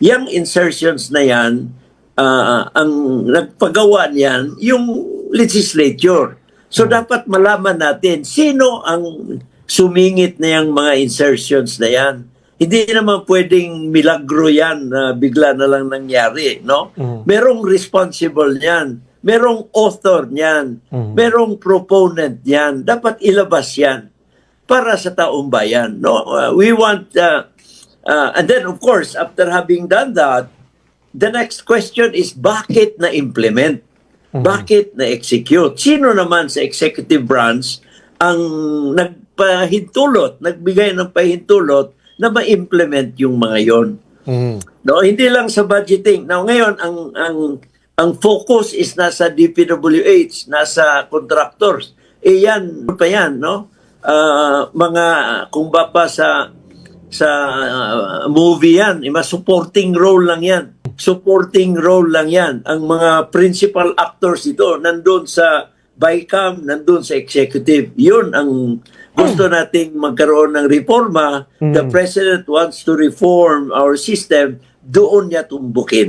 yung insertions na yan, ah, ang nagpagawa niyan, yung legislature. So dapat malaman natin sino ang sumingit na yung mga insertions na yan. Hindi naman pwedeng milagro yan na bigla na lang nangyari, no? Merong responsible niyan. Merong author niyan. Merong proponent niyan. Dapat ilabas yan para sa taong bayan, no? Uh, we want uh, uh, and then of course after having done that, the next question is bakit na implement? Bakit na execute? Sino naman sa executive branch ang nagpahintulot, nagbigay ng pahintulot na ma-implement yung mga yon? Mhm. No, hindi lang sa budgeting. Now ngayon ang ang ang focus is nasa DPWH, nasa contractors. Eh yan, pa yan, no? Ah, mga kung ba pa sa sa ah, movie yan, mas supporting role lang yan. Supporting role lang yan. Ang mga principal actors ito nandun sa BICAM, nandun sa executive. Yun ang gusto nating magkaroon ng reforma. The President wants to reform our system. Doon niya tumbukin.